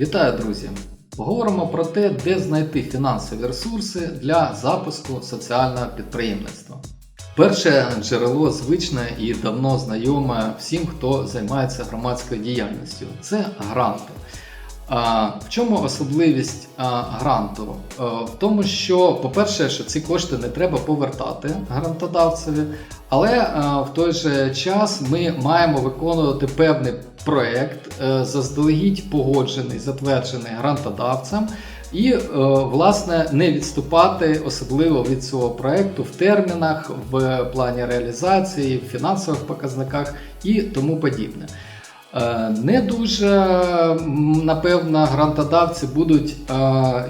Вітаю, друзі! Поговоримо про те, де знайти фінансові ресурси для запуску соціального підприємництва. Перше джерело звичне і давно знайоме всім, хто займається громадською діяльністю це гранти. В чому особливість гранту? В тому, що, по-перше, що ці кошти не треба повертати грантодавцеві, але в той же час ми маємо виконувати певний проект, е, заздалегідь погоджений, затверджений грантодавцем, і, е, власне, не відступати особливо від цього проекту в термінах, в плані реалізації, в фінансових показниках і тому подібне. Е, Не дуже, напевно, грантодавці будуть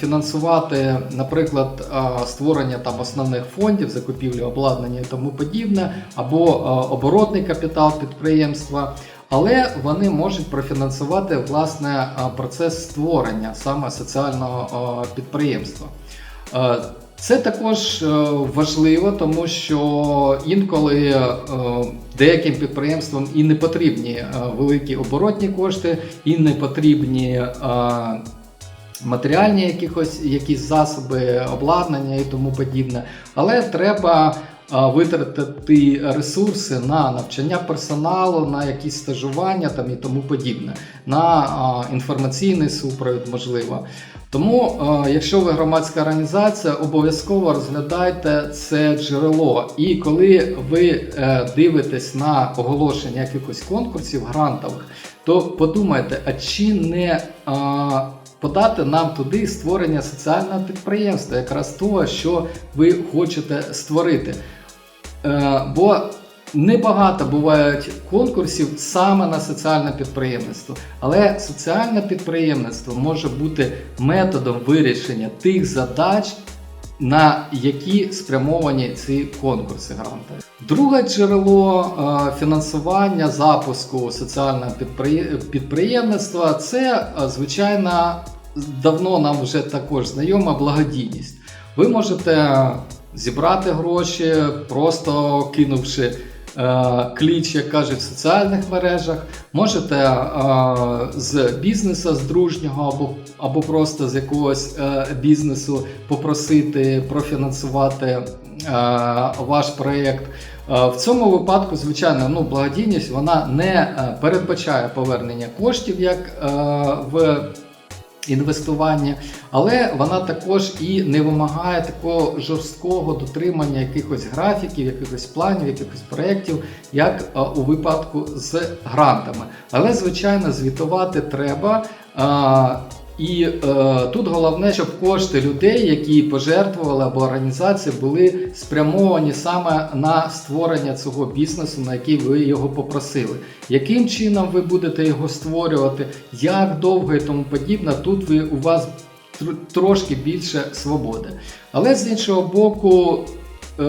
фінансувати, наприклад, створення там основних фондів, закупівлю обладнання і тому подібне, або оборотний капітал підприємства. Але вони можуть профінансувати власне е, процес створення саме соціального е, підприємства. Е, Це також важливо, тому що інколи деяким підприємствам і не потрібні великі оборотні кошти, і не потрібні матеріальні якихось, якісь засоби, обладнання і тому подібне. Але треба витратити ресурси на навчання персоналу, на якісь стажування там і тому подібне, на інформаційний супровід, можливо. Тому, якщо ви громадська організація, обов'язково розглядайте це джерело. І коли ви е, дивитесь на оголошення якихось конкурсів грантових, то подумайте, а чи не подати нам туди створення соціального підприємства, якраз того, що ви хочете створити. Е, Бо Небагато бувають конкурсів саме на соціальне підприємництво, але соціальне підприємництво може бути методом вирішення тих задач, на які спрямовані ці конкурси гранти. Друге джерело е, фінансування запуску соціального підприємництва це е, звичайно давно нам вже також знайома благодійність. Ви можете зібрати гроші, просто кинувши е, кліч, як кажуть, в соціальних мережах. Можете е, з бізнесу, з дружнього або, або просто з якогось е, бізнесу попросити профінансувати ваш проєкт. В цьому випадку, звичайно, ну, благодійність вона не передбачає повернення коштів як в інвестування, але вона також і не вимагає такого жорсткого дотримання якихось графіків, якихось планів, якихось проєктів, як у випадку з грантами. Але, звичайно, звітувати треба. І е, тут головне, щоб кошти людей, які пожертвували або організації, були спрямовані саме на створення цього бізнесу, на який ви його попросили. Яким чином ви будете його створювати, як довго і тому подібне, тут ви у вас тр- трошки більше свободи. Але з іншого боку, е,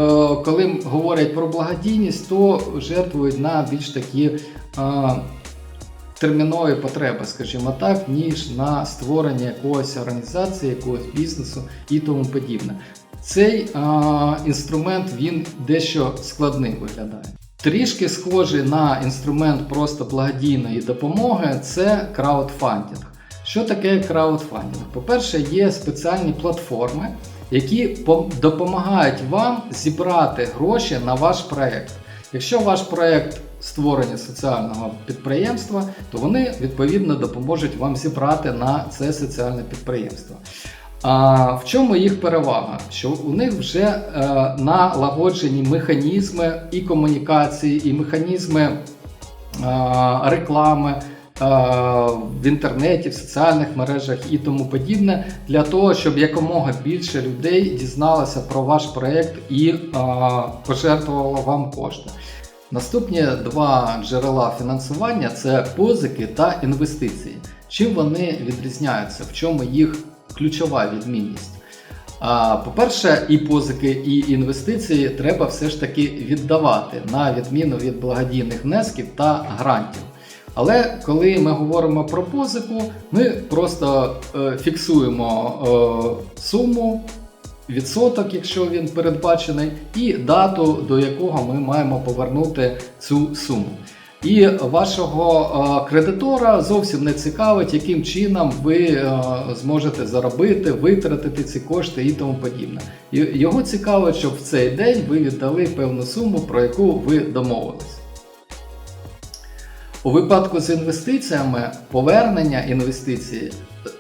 коли говорять про благодійність, то жертвують на більш такі. е, термінові потреби, скажімо так, ніж на створення якоїсь організації, якогось бізнесу і тому подібне. Цей а, інструмент він дещо складним виглядає. Трішки схожий на інструмент просто благодійної допомоги це краудфандинг. Що таке краудфандинг? По-перше, є спеціальні платформи, які допомагають вам зібрати гроші на ваш проект. Якщо ваш проект створення соціального підприємства, то вони відповідно допоможуть вам зібрати на це соціальне підприємство. А в чому їх перевага? Що у них вже е, налагоджені механізми і комунікації, і механізми е, реклами. Е, В інтернеті, в соціальних мережах і тому подібне, для того, щоб якомога більше людей дізналося про ваш проєкт і е, пожертвувало вам кошти. Наступні два джерела фінансування це позики та інвестиції. Чим вони відрізняються? В чому їх ключова відмінність? По-перше, і позики, і інвестиції треба все ж таки віддавати на відміну від благодійних внесків та грантів. Але коли ми говоримо про позику, ми просто е, фіксуємо е, суму, відсоток, якщо він передбачений, і дату, до якого ми маємо повернути цю суму. І вашого е, кредитора зовсім не цікавить, яким чином ви е, зможете заробити, витратити ці кошти і тому подібне. Його цікавить, щоб в цей день ви віддали певну суму, про яку ви домовились. У випадку з інвестиціями повернення інвестицій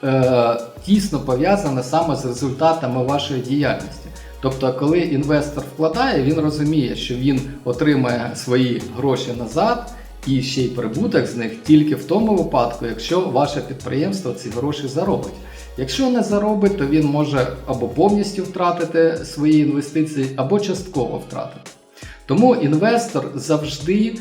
е, тісно пов'язане саме з результатами вашої діяльності. Тобто, коли інвестор вкладає, він розуміє, що він отримає свої гроші назад і ще й прибуток з них тільки в тому випадку, якщо ваше підприємство ці гроші заробить. Якщо не заробить, то він може або повністю втратити свої інвестиції, або частково втратити. Тому інвестор завжди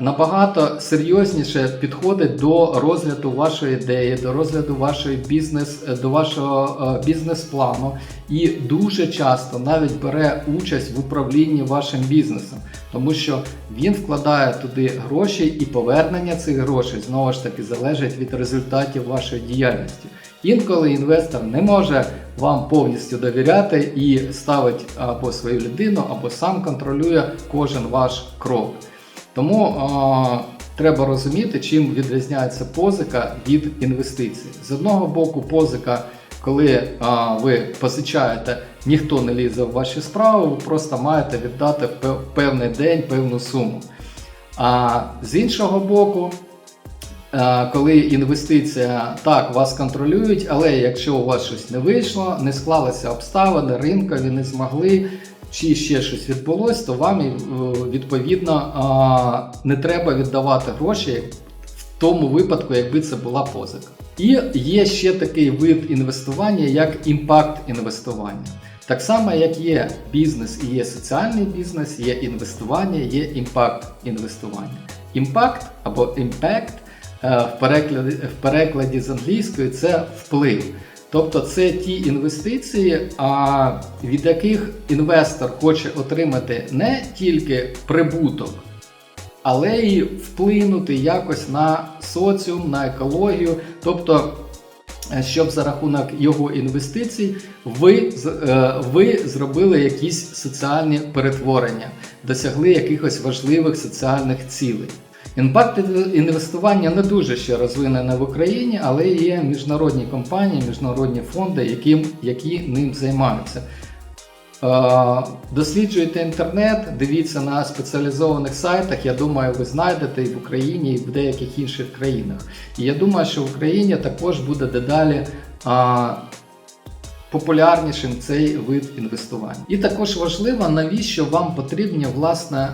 набагато серйозніше підходить до розгляду вашої ідеї, до розгляду вашої бізнес, до вашого е, бізнес-плану і дуже часто навіть бере участь в управлінні вашим бізнесом, тому що він вкладає туди гроші, і повернення цих грошей знову ж таки залежить від результатів вашої діяльності. Інколи інвестор не може вам повністю довіряти і ставить або свою людину, або сам контролює кожен ваш крок. Тому е, треба розуміти, чим відрізняється позика від інвестицій. З одного боку, позика, коли е, ви позичаєте, ніхто не лізе в ваші справи, ви просто маєте віддати певний день певну суму. А з іншого боку, коли інвестиція так вас контролюють, але якщо у вас щось не вийшло, не склалися обставини, ринкові не змогли, чи ще щось відбулось, то вам е, відповідно не треба віддавати гроші в тому випадку, якби це була позика. І є ще такий вид інвестування, як імпакт інвестування. Так само, як є бізнес і є соціальний бізнес, є інвестування, є імпакт інвестування. Імпакт або імпект е, в перекладі, в перекладі з англійської це вплив. Тобто це ті інвестиції, від яких інвестор хоче отримати не тільки прибуток, але й вплинути якось на соціум, на екологію. Тобто, е, щоб за рахунок його інвестицій ви, е, ви зробили якісь соціальні перетворення, досягли якихось важливих соціальних цілей. Імпакт інвестування не дуже ще розвинене в Україні, але є міжнародні компанії, міжнародні фонди, які, які ним займаються. Е, Досліджуйте інтернет, дивіться на спеціалізованих сайтах. Я думаю, ви знайдете і в Україні, і в деяких інших країнах. І я думаю, що в Україні також буде дедалі популярнішим цей вид інвестування. І також важливо, навіщо вам потрібні власне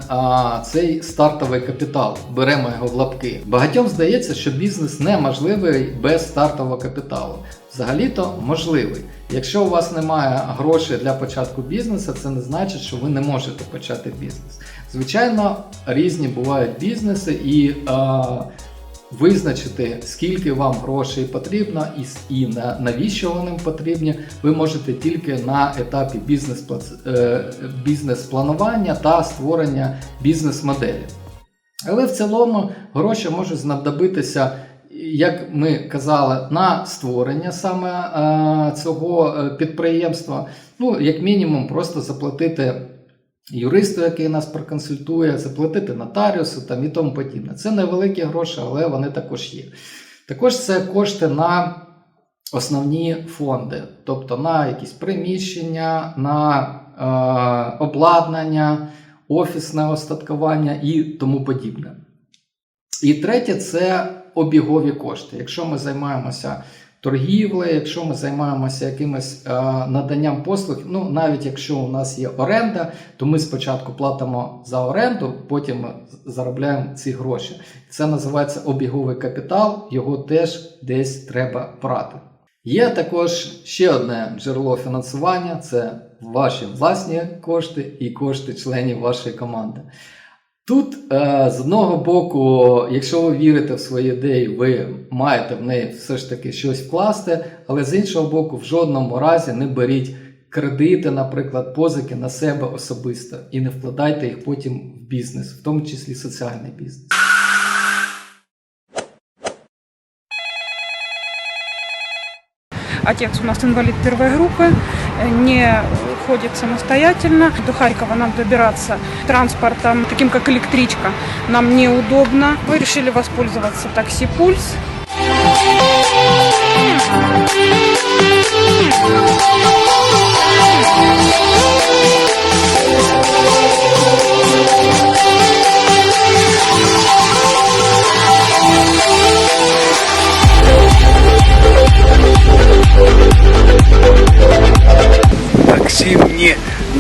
цей стартовий капітал. Беремо його в лапки. Багатьом здається, що бізнес неможливий без стартового капіталу. Взагалі-то можливий. Якщо у вас немає грошей для початку бізнесу, це не значить, що ви не можете почати бізнес. Звичайно, різні бувають бізнеси і. А, Визначити, скільки вам грошей потрібно і, і на, навіщо вони потрібні, ви можете тільки на етапі е, бізнес-планування та створення бізнес-моделі. Але в цілому гроші можуть знадобитися, як ми казали, на створення саме е, цього е, підприємства. Ну, як мінімум, просто заплатити юристу, який нас проконсультує, заплатити нотаріусу там і тому подібне. Це невеликі гроші, але вони також є. Також це кошти на основні фонди, тобто на якісь приміщення, на е, обладнання, офісне остаткування і тому подібне. І третє це обігові кошти. Якщо ми займаємося торгівлею, якщо ми займаємося якимось е, наданням послуг, ну навіть якщо у нас є оренда, то ми спочатку платимо за оренду, потім заробляємо ці гроші. Це називається обіговий капітал, його теж десь треба брати. Є також ще одне джерело фінансування це ваші власні кошти і кошти членів вашої команди. Тут, е, з одного боку, якщо ви вірите в свої ідеї, ви маєте в неї все ж таки щось вкласти, але з іншого боку, в жодному разі не беріть кредити, наприклад, позики на себе особисто і не вкладайте їх потім в бізнес, в тому числі соціальний бізнес. Отец у нас инвалид первой группы, не ходит самостоятельно. До Харькова нам добираться транспортом, таким как электричка, нам неудобно. Мы решили воспользоваться такси «Пульс». такси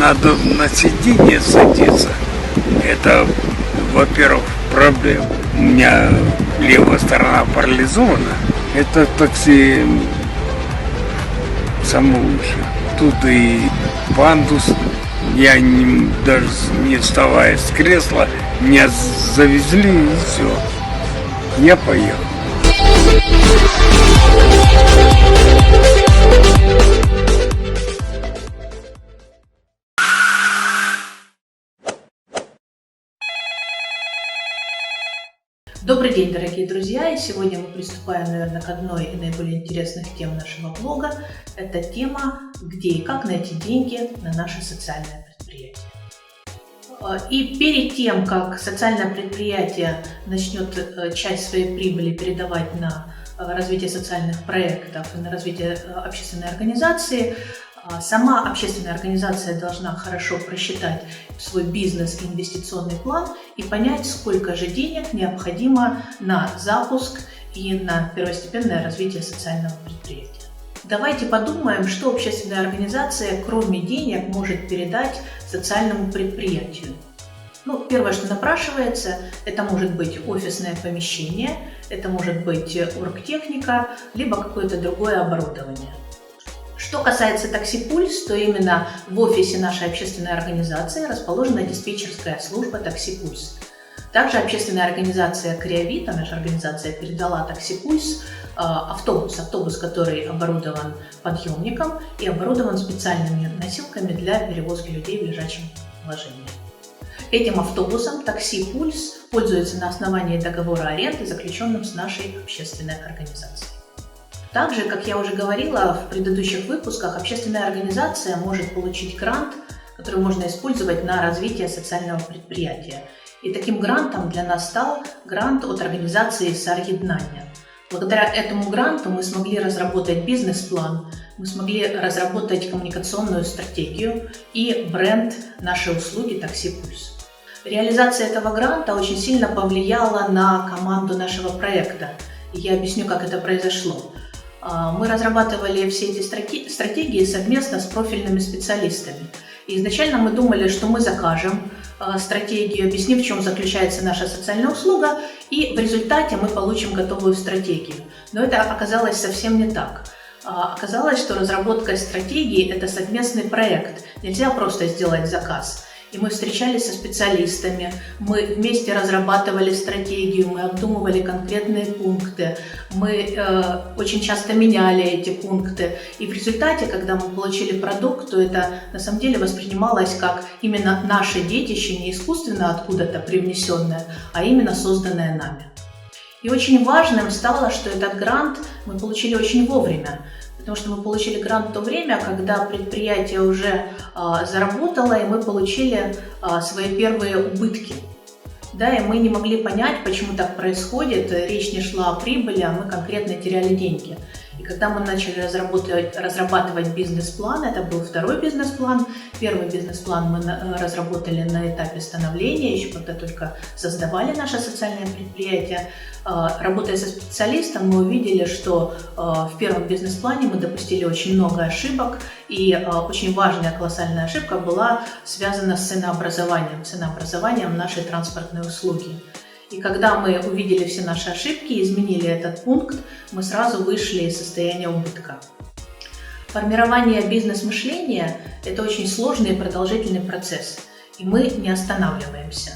надо на сиденье садиться. Это, во-первых, проблема. У меня левая сторона парализована. Это такси самое лучшее. Тут и пандус. Я не, даже не вставая с кресла, меня завезли и все. Я поехал. Добрый день, дорогие друзья! И сегодня мы приступаем, наверное, к одной из наиболее интересных тем нашего блога. Это тема «Где и как найти деньги на наше социальное предприятие». Э, И перед тем, как социальное предприятие начнет э, часть своей прибыли передавать на э, развитие социальных проектов и на развитие э, общественной организации, а, Сама общественная организация должна хорошо просчитать свой бизнес и инвестиционный план и понять, сколько же денег необходимо на запуск и на первостепенное развитие социального предприятия. Давайте подумаем, что общественная организация, кроме денег, может передать социальному предприятию. Ну, первое, что напрашивается, это может быть офисное помещение, это может быть оргтехника, либо какое-то другое оборудование. Что касается такси Пульс, то именно в офисе нашей общественной организации расположена диспетчерская служба такси Пульс. Также общественная организация Креавита, наша организация, передала такси Пульс э, автобус, автобус, который оборудован подъемником и оборудован специальными носилками для перевозки людей в лежачем положении. Этим автобусом такси Пульс пользуется на основании договора аренды, заключенным с нашей общественной организацией. Также, как я уже говорила в предыдущих выпусках, общественная организация может получить грант, который можно использовать на развитие социального предприятия. И таким грантом для нас стал грант от организации «Сарьеднания». Благодаря этому гранту мы смогли разработать бизнес-план, мы смогли разработать коммуникационную стратегию и бренд нашей услуги «Такси Пульс». Реализация этого гранта очень сильно повлияла на команду нашего проекта. И я объясню, как это произошло. А, Мы разрабатывали все эти стратегии совместно с профильными специалистами. И изначально мы думали, что мы закажем а, стратегию, объясним, в чем заключается наша социальная услуга, и в результате мы получим готовую стратегию. Но это оказалось совсем не так. А, Оказалось, что разработка стратегии – это совместный проект. Нельзя просто сделать заказ. И мы встречались со специалистами, мы вместе разрабатывали стратегию, мы обдумывали конкретные пункты, мы э, очень часто меняли эти пункты. И в результате, когда мы получили продукт, то это на самом деле воспринималось как именно наше детище, не искусственно откуда-то привнесенное, а именно созданное нами. И очень важным стало, что этот грант мы получили очень вовремя, потому что мы получили грант в то время, когда предприятие уже а, заработало, и мы получили а, свои первые убытки. Да, и мы не могли понять, почему так происходит. Речь не шла о прибыли, а мы конкретно теряли деньги. Когда мы начали разработать, разрабатывать бизнес-план, это был второй бизнес-план. Первый бизнес-план мы на- разработали на этапе становления, еще когда только создавали наше социальное предприятие. А, Работая со специалистом, мы увидели, что а, в первом бизнес-плане мы допустили очень много ошибок, и очень важная колоссальная ошибка была связана с ценообразованием, ценообразованием нашей транспортной услуги. И когда мы увидели все наши ошибки и изменили этот пункт, мы сразу вышли из состояния убытка. Формирование бизнес-мышления – это очень сложный и продолжительный процесс, и мы не останавливаемся.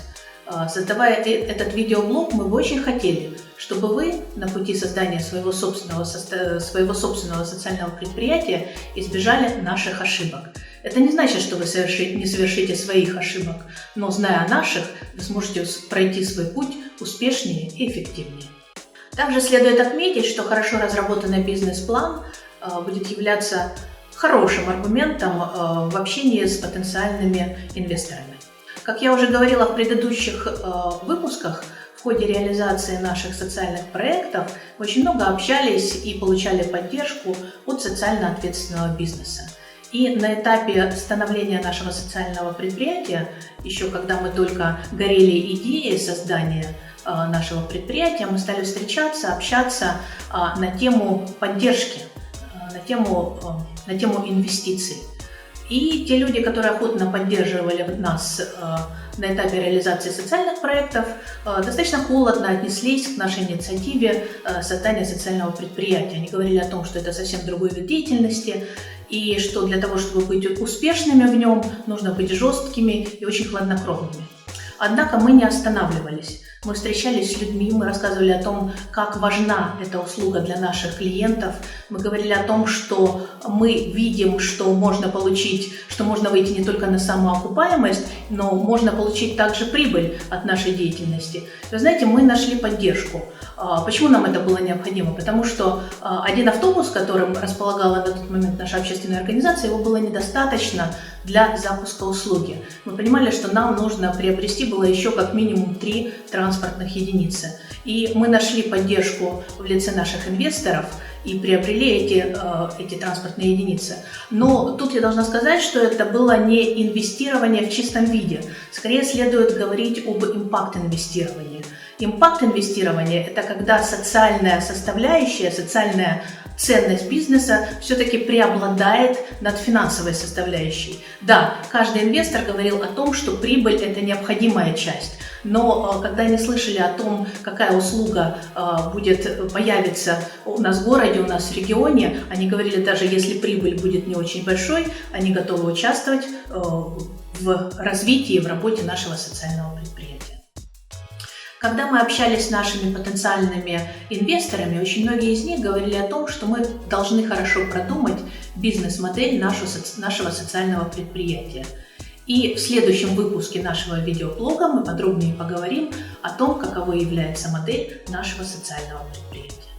А, Создавая э- этот видеоблог, мы бы очень хотели, чтобы вы на пути создания своего собственного, своего собственного социального предприятия избежали наших ошибок. Это не значит, что вы соверши- не совершите своих ошибок, но зная о наших, вы сможете пройти свой путь успешнее и эффективнее. Также следует отметить, что хорошо разработанный бизнес-план а, будет являться хорошим аргументом э, в общении с потенциальными инвесторами. Как я уже говорила в предыдущих э, выпусках, в ходе реализации наших социальных проектов очень много общались и получали поддержку от социально ответственного бизнеса. И на этапе становления нашего социального предприятия, еще когда мы только горели идеей создания э, нашего предприятия, мы стали встречаться, общаться э, на тему поддержки, э, на тему, на тему инвестиций. И те люди, которые охотно поддерживали нас э, на этапе реализации социальных проектов, э, достаточно холодно отнеслись к нашей инициативе э, создания социального предприятия. Они говорили о том, что это совсем другой вид деятельности, и что для того, чтобы быть успешными в нем, нужно быть жесткими и очень хладнокровными. Однако мы не останавливались. Мы встречались с людьми, мы рассказывали о том, как важна эта услуга для наших клиентов. Мы говорили о том, что мы видим, что можно получить, что можно выйти не только на самоокупаемость, но можно получить также прибыль от нашей деятельности. Вы знаете, мы нашли поддержку. А, Почему нам это было необходимо? Потому что а, один автобус, которым располагала на тот момент наша общественная организация, его было недостаточно для запуска услуги. Мы понимали, что нам нужно приобрести было еще как минимум три транспортных единицы. И мы нашли поддержку в лице наших инвесторов и приобрели эти, э, эти транспортные единицы. Но тут я должна сказать, что это было не инвестирование в чистом виде. Скорее следует говорить об импакт-инвестировании. Импакт-инвестирование – это когда социальная составляющая, социальная ценность бизнеса все-таки преобладает над финансовой составляющей. Да, каждый инвестор говорил о том, что прибыль – это необходимая часть. Но э, когда они слышали о том, какая услуга э, будет появиться у нас в городе, у нас в регионе, они говорили, даже если прибыль будет не очень большой, они готовы участвовать э, в развитии, в работе нашего социального предприятия. Когда мы общались с нашими потенциальными инвесторами, очень многие из них говорили о том, что мы должны хорошо продумать бизнес-модель нашего социального предприятия. И в следующем выпуске нашего видеоблога мы подробнее поговорим о том, каковой является модель нашего социального предприятия.